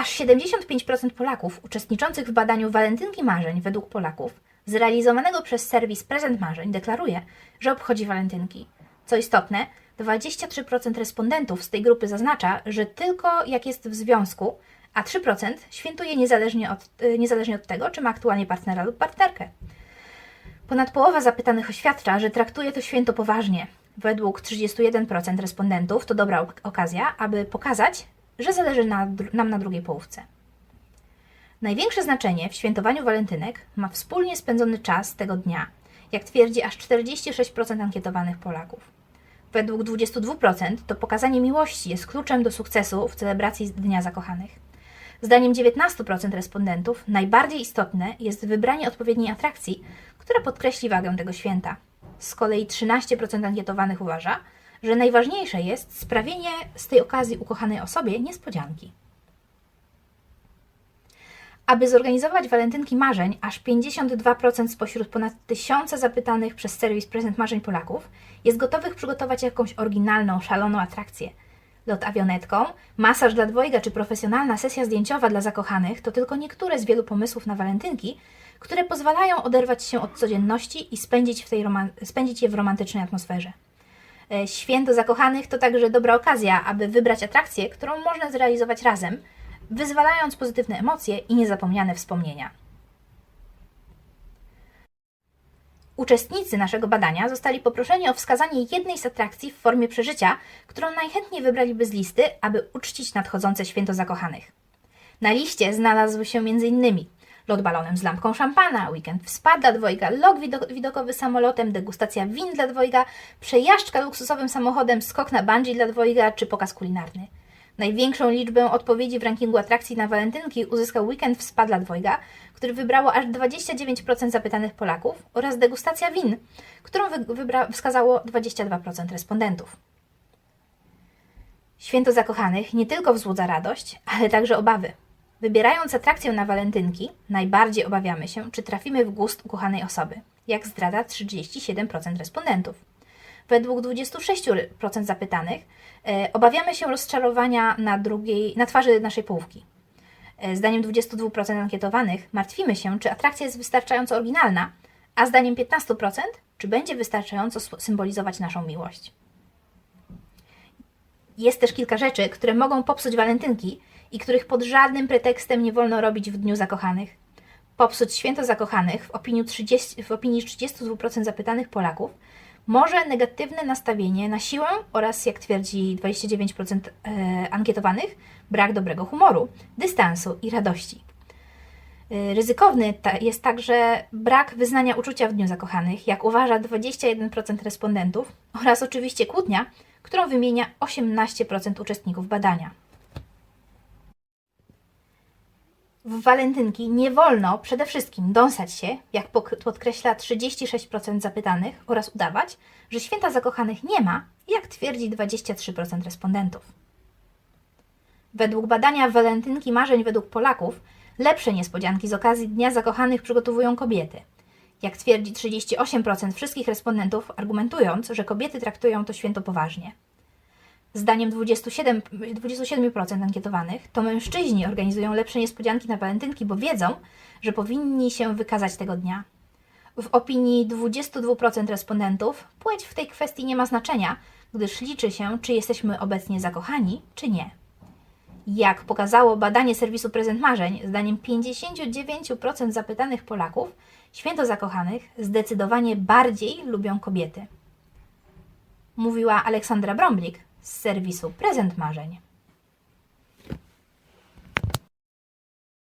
Aż 75% Polaków uczestniczących w badaniu walentynki marzeń według Polaków zrealizowanego przez serwis Prezent Marzeń deklaruje, że obchodzi walentynki. Co istotne, 23% respondentów z tej grupy zaznacza, że tylko jak jest w związku, a 3% świętuje niezależnie od, y, niezależnie od tego, czy ma aktualnie partnera lub partnerkę. Ponad połowa zapytanych oświadcza, że traktuje to święto poważnie. Według 31% respondentów to dobra ok- okazja, aby pokazać, że zależy na, nam na drugiej połówce. Największe znaczenie w świętowaniu walentynek ma wspólnie spędzony czas tego dnia, jak twierdzi aż 46% ankietowanych Polaków. Według 22% to pokazanie miłości jest kluczem do sukcesu w celebracji Dnia Zakochanych. Zdaniem 19% respondentów najbardziej istotne jest wybranie odpowiedniej atrakcji, która podkreśli wagę tego święta. Z kolei 13% ankietowanych uważa, że najważniejsze jest sprawienie z tej okazji ukochanej osobie niespodzianki. Aby zorganizować walentynki marzeń, aż 52% spośród ponad tysiąca zapytanych przez serwis Prezent Marzeń Polaków jest gotowych przygotować jakąś oryginalną, szaloną atrakcję. Lot awionetką, masaż dla dwojga czy profesjonalna sesja zdjęciowa dla zakochanych to tylko niektóre z wielu pomysłów na walentynki, które pozwalają oderwać się od codzienności i spędzić, w tej spędzić je w romantycznej atmosferze. E, Święto zakochanych to także dobra okazja, aby wybrać atrakcję, którą można zrealizować razem, wyzwalając pozytywne emocje i niezapomniane wspomnienia. Uczestnicy naszego badania zostali poproszeni o wskazanie jednej z atrakcji w formie przeżycia, którą najchętniej wybraliby z listy, aby uczcić nadchodzące święto zakochanych. Na liście znalazły się m.in. lot balonem z lampką szampana, weekend w spa dla dwojga, wido- widokowy samolotem, degustacja win dla dwojga, przejażdżka luksusowym samochodem, skok na bungee dla dwojga czy pokaz kulinarny. Największą liczbę odpowiedzi w rankingu atrakcji na walentynki uzyskał weekend w spa dla dwojga, który wybrało aż 29% zapytanych Polaków oraz degustacja win, którą wskazało 22% respondentów. Święto zakochanych nie tylko wzbudza radość, ale także obawy. Wybierając atrakcję na walentynki, najbardziej obawiamy się, czy trafimy w gust ukochanej osoby, jak zdradza 37% respondentów. Według 26% zapytanych e, obawiamy się rozczarowania na, drugiej, na twarzy naszej połówki. E, Zdaniem 22% ankietowanych martwimy się, czy atrakcja jest wystarczająco oryginalna, a zdaniem 15% czy będzie wystarczająco symbolizować naszą miłość. Jest też kilka rzeczy, które mogą popsuć walentynki i których pod żadnym pretekstem nie wolno robić w Dniu Zakochanych. Popsuć święto zakochanych w opinii, 30, w opinii 32% zapytanych Polaków może negatywne nastawienie na siłę oraz, jak twierdzi 29% e, ankietowanych, brak dobrego humoru, dystansu i radości. Y, Ryzykowny jest także brak wyznania uczucia w Dniu Zakochanych, jak uważa 21% respondentów, oraz oczywiście kłótnia, którą wymienia 18% uczestników badania. W walentynki nie wolno przede wszystkim dąsać się, jak podkreśla 36% zapytanych, oraz udawać, że święta zakochanych nie ma, jak twierdzi 23% respondentów. Według badania walentynki marzeń według Polaków lepsze niespodzianki z okazji Dnia Zakochanych przygotowują kobiety. Jak twierdzi 38% wszystkich respondentów, argumentując, że kobiety traktują to święto poważnie. Zdaniem 27%, 27% ankietowanych, to mężczyźni organizują lepsze niespodzianki na walentynki, bo wiedzą, że powinni się wykazać tego dnia. W opinii 22% respondentów płeć w tej kwestii nie ma znaczenia, gdyż liczy się, czy jesteśmy obecnie zakochani, czy nie. Jak pokazało badanie serwisu Prezent Marzeń, zdaniem 59% zapytanych Polaków, święto zakochanych zdecydowanie bardziej lubią kobiety. Mówiła Aleksandra Brąblik z serwisu Prezent Marzeń.